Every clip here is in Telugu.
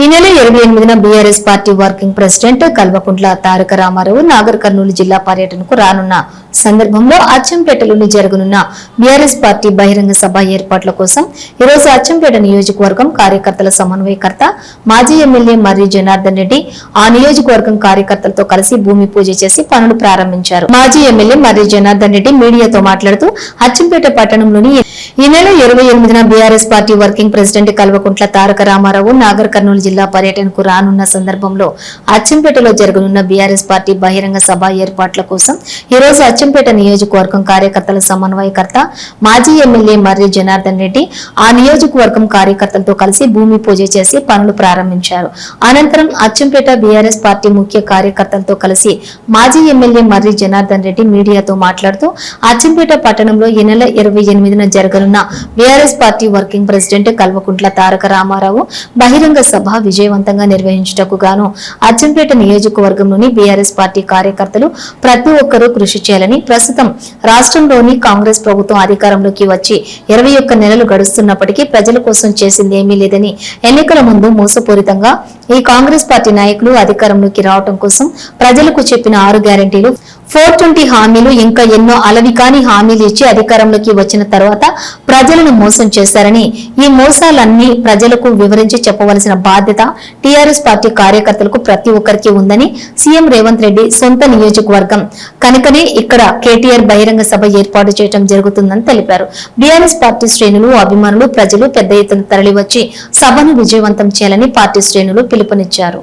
ఈ నెల ఇరవై ఎనిమిదిన BRS party working president Kalvakuntla Taraka Ramarao Nagar Kurnool జిల్లా పర్యటనకు రానున్న సందర్భంలో అచ్చంపేటలోని జరగనున్న బీఆర్ఎస్ పార్టీ బహిరంగ సభ ఏర్పాట్ల కోసం ఈరోజు అచ్చంపేట నియోజకవర్గం కార్యకర్తల సమన్వయకర్త మాజీ ఎమ్మెల్యే మర్రి జనార్దన్ రెడ్డి ఆ నియోజకవర్గం కార్యకర్తలతో కలిసి భూమి పూజ చేసి పనులు ప్రారంభించారు. మాజీ ఎమ్మెల్యే మర్రి జనార్దన్ రెడ్డి మీడియాతో మాట్లాడుతూ అచ్చంపేట పట్టణంలోని ఈ నెల ఇరవై ఎనిమిదిన BRS party working president Kalvakuntla Taraka Ramarao Nagar Kurnool జిల్లా పర్యటనకు రానున్న సందర్భంలో అచ్చంపేటలో జరగనున్న బీఆర్ఎస్ పార్టీ బహిరంగ సభ ఏర్పాట్ల కోసం ఈరోజు అచ్చంపేట నియోజకవర్గం కార్యకర్తల సమన్వయకర్త మాజీ ఎమ్మెల్యే మర్రి జనార్దన్ రెడ్డి ఆ నియోజకవర్గం కార్యకర్తలతో కలిసి భూమి పూజ చేసి పనులు ప్రారంభించారు. అనంతరం అచ్చంపేట బీఆర్ఎస్ పార్టీ ముఖ్య కార్యకర్తలతో కలిసి మాజీ ఎమ్మెల్యే మర్రి జనార్దన్ రెడ్డి మీడియాతో మాట్లాడుతూ అచ్చంపేట పట్టణంలో ఈ నెల ఇరవై ఎనిమిదిన జరగనున్న BRS party working president Kalvakuntla Taraka Ramarao బహిరంగ సభ విజయవంతంగా నిర్వహించుటకు గాను అచ్చంపేట నియోజకవర్గంలోని బీఆర్ఎస్ పార్టీ కార్యకర్తలు ప్రతి ఒక్కరూ కృషి చేయాలని ప్రస్తుతం రాష్ట్రంలోని కాంగ్రెస్ ప్రభుత్వం అధికారంలోకి వచ్చి ఇరవై ఒక్క నెలలు గడుస్తున్నప్పటికీ ప్రజల కోసం చేసింది ఏమీ లేదని ఎన్నికల ముందు మోసపూరితంగా ఈ కాంగ్రెస్ పార్టీ నాయకులు అధికారంలోకి రావడం కోసం ప్రజలకు చెప్పిన ఆరు గ్యారంటీలు ఫోర్ ట్వంటీ హామీలు ఇంకా ఎన్నో అలవి కాని హామీలు ఇచ్చి అధికారంలోకి వచ్చిన తర్వాత ప్రజలను మోసం చేశారని ఈ మోసాలన్నీ ప్రజలకు వివరించి చెప్పవలసిన బాధ్యత టీఆర్ఎస్ పార్టీ కార్యకర్తలకు ప్రతి ఒక్కరికి ఉందని సీఎం రేవంత్ రెడ్డి సొంత నియోజకవర్గం. కనుకనే ఇక్కడ కేటీఆర్ బహిరంగ సభ ఏర్పాటు చేయడం జరుగుతుందని తెలిపారు. బీఆర్ఎస్ పార్టీ శ్రేణులు అభిమానులు ప్రజలు పెద్ద ఎత్తున తరలివచ్చి సభను విజయవంతం చేయాలని పార్టీ శ్రేణులు పిలుపునిచ్చారు.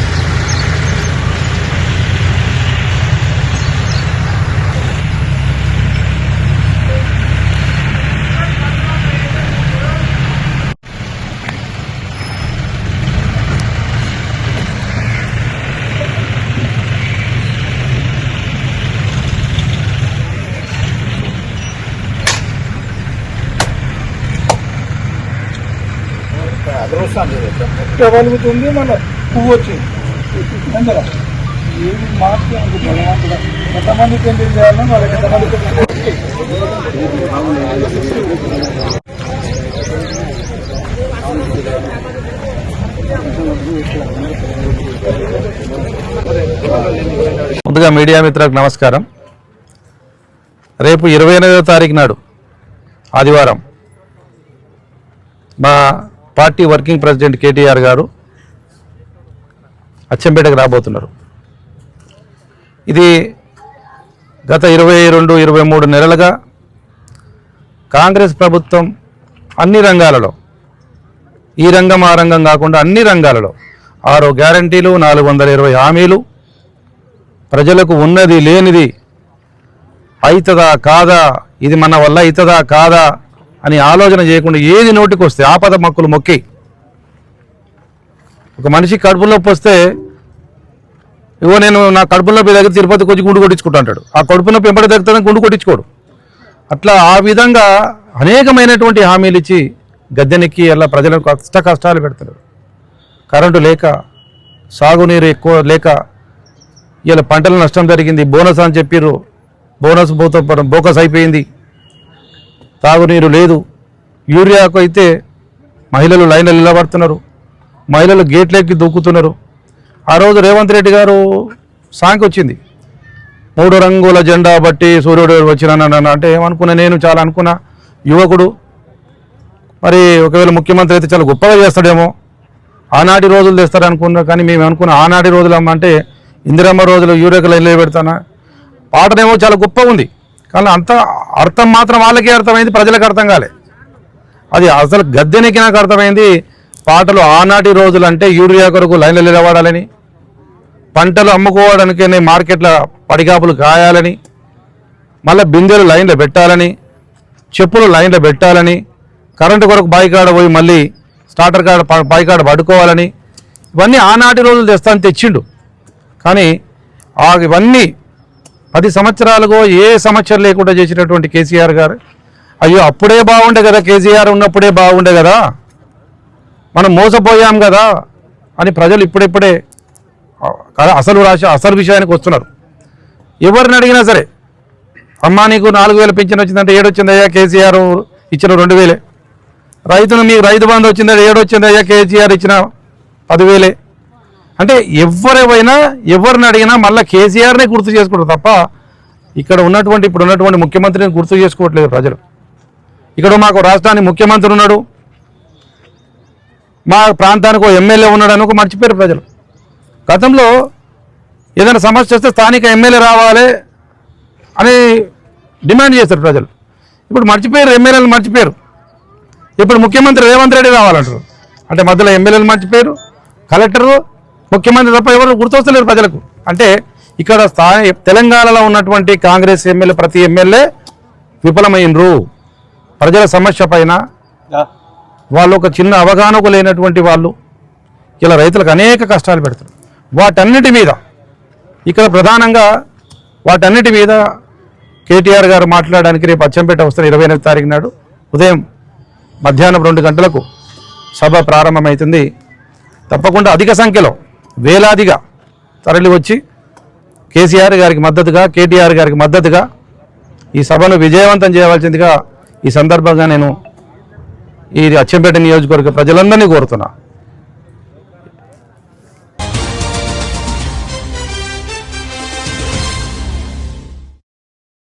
నడుస్తారు కలుగుతుంది మన పువ్వు వచ్చింది. అందరా. ఏది మార్చి అందుకు భగవంతుడా ఎంతమందికి ఏం చేయాలని వాళ్ళకి ఎంతమందికి ముందుగా మీడియా మిత్రులకు నమస్కారం. రేపు ఇరవై ఎనిమిదో తారీఖు నాడు ఆదివారం మా పార్టీ వర్కింగ్ ప్రెసిడెంట్ కేటీఆర్ గారు అచ్చంపేటకు రాబోతున్నారు. ఇది గత ఇరవై రెండు ఇరవై మూడు నెలలుగా కాంగ్రెస్ ప్రభుత్వం అన్ని రంగాలలో ఈ రంగం ఆ రంగం కాకుండా అన్ని రంగాలలో ఆరు గ్యారంటీలు నాలుగు వందల ఇరవై హామీలు ప్రజలకు ఉన్నది లేనిది అవుతుందా కాదా? ఇది మన వల్ల అవుతుందా కాదా? అని ఆలోచన చేయకుండా ఏది నోటికి వస్తే ఆపద మొక్కులు మొక్కి. ఒక మనిషి కడుపు నొప్పి వస్తే ఇవో నేను నా కడుపు దగ్గర తిరుపతికి వచ్చి గుండు కొట్టించుకుంటా అంటాడు. ఆ కడుపు నొప్పి దగ్గర గుండు కొట్టించుకోడు. అట్లా ఆ విధంగా అనేకమైనటువంటి హామీలు ఇచ్చి గద్దెనెక్కి అలా ప్రజలకు కష్ట కష్టాలు పెడతారు. కరెంటు లేక సాగునీరు ఎక్కువ లేక ఇలా పంటల నష్టం జరిగింది బోనస్ అని చెప్పిర్రు బోనస్ పోతో బోకస్ అయిపోయింది. తాగునీరు లేదు. యూరియాకు అయితే మహిళలు లైన్లు నిలబడుతున్నారు. మహిళలు గేట్లెక్కి దూకుతున్నారు. ఆ రోజు రేవంత్ రెడ్డి గారు సాంగ్ వచ్చింది. మూడు రంగుల జెండా బట్టి సూర్యుడు వచ్చినానన్న అంటే ఏమనుకున్నా నేను చాలా అనుకున్నా. యువకుడు. మరి ఒకవేళ ముఖ్యమంత్రి అయితే చాలా గొప్పగా చేస్తాడేమో. ఆనాటి రోజులు తెస్తారు అనుకున్నా కానీ మేము అనుకున్న ఆనాటి రోజులు అమ్మ అంటే ఇందిరమ్మ రోజులు యూరియకు లైన్లో పెడతానా పాటనేమో చాలా గొప్ప ఉంది. కానీ అంత అర్థం మాత్రం వాళ్ళకే అర్థమైంది ప్రజలకు అర్థం కాలే. అది అసలు గద్దెనెక్కి నాకు అర్థమైంది పాటలు ఆనాటి రోజులు అంటే యూరియా కొరకు లైన్లు నిలబడాలని పంటలు అమ్ముకోవడానికనే మార్కెట్ల పడిగాపులు కాయాలని మళ్ళీ బిందెలు లైన్లో పెట్టాలని చెప్పులు లైన్లో పెట్టాలని కరెంటు కొరకు బాయికాడ పోయి మళ్ళీ స్టార్టర్ కాడ బాయికాడ పడుకోవాలని ఇవన్నీ ఆనాటి రోజులు తెస్తాను తెచ్చిండు. కానీ ఇవన్నీ పది సంవత్సరాలుగో ఏ సమస్యలు లేకుండా చేసినటువంటి కేసీఆర్ గారు. అయ్యో అప్పుడే బాగుండే కదా కేసీఆర్ ఉన్నప్పుడే బాగుండే కదా. మనం మోసపోయాం కదా అని ప్రజలు ఇప్పుడిప్పుడే అసలు రాశి అసలు విషయానికి వస్తున్నారు. ఎవరిని అడిగినా సరే అమ్మా నీకు నాలుగు వేలు పింఛన్ వచ్చిందంటే ఏడొచ్చిందయ్యా కేసీఆర్ ఇచ్చిన రెండు వేలే. రైతును మీకు రైతు బంధు వచ్చిందంటే ఏడొచ్చిందయ్యా కేసీఆర్ ఇచ్చిన పదివేలే. అంటే ఎవరైనా ఎవరిని అడిగినా మళ్ళీ కేసీఆర్నే గుర్తు చేసుకుంటారు తప్ప ఇక్కడ ఉన్నటువంటి ఇప్పుడు ఉన్నటువంటి ముఖ్యమంత్రిని గుర్తు చేసుకోవట్లేదు ప్రజలు. ఇక్కడ మాకు రాష్ట్రానికి ముఖ్యమంత్రి ఉన్నాడు. మా ప్రాంతానికి ఒక ఎమ్మెల్యే ఉన్నాడు అని ఒక మర్చిపోయారు ప్రజలు. గతంలో ఏదైనా సమస్య వస్తే స్థానిక ఎమ్మెల్యే రావాలి అని డిమాండ్ చేస్తారు ప్రజలు. ఇప్పుడు మర్చిపోయారు ఎమ్మెల్యేలు మర్చిపోయారు. ఇప్పుడు ముఖ్యమంత్రి రేవంత్ రెడ్డి రావాలంటారు. అంటే మధ్యలో ఎమ్మెల్యేలు మర్చిపోయారు కలెక్టరు ముఖ్యమంత్రి తప్ప ఎవరు గుర్తొస్తలేరు ప్రజలకు. అంటే ఇక్కడ స్థాయి తెలంగాణలో ఉన్నటువంటి కాంగ్రెస్ ఎమ్మెల్యే ప్రతి ఎమ్మెల్యే విఫలమైనరు ప్రజల సమస్య పైన వాళ్ళు ఒక చిన్న అవగాహనకు లేనటువంటి వాళ్ళు ఇలా రైతులకు అనేక కష్టాలు పెడతారు వాటన్నిటి మీద ఇక్కడ ప్రధానంగా వాటన్నిటి మీద కేటీఆర్ గారు మాట్లాడడానికి రేపు అచ్చంపేట వస్తున్న ఇరవై ఎనిమిది తారీఖు నాడు ఉదయం మధ్యాహ్నం రెండు గంటలకు సభ ప్రారంభమవుతుంది. తప్పకుండా అధిక సంఖ్యలో వేలాదిగా తరలి వచ్చి కేసీఆర్ గారికి మద్దతుగా కేటీఆర్ గారికి మద్దతుగా ఈ సభను విజయవంతం చేయవలసిందిగా ఈ సందర్భంగా నేను ఈ అచ్చంపేట నియోజకవర్గ ప్రజలందరినీ కోరుతున్నా.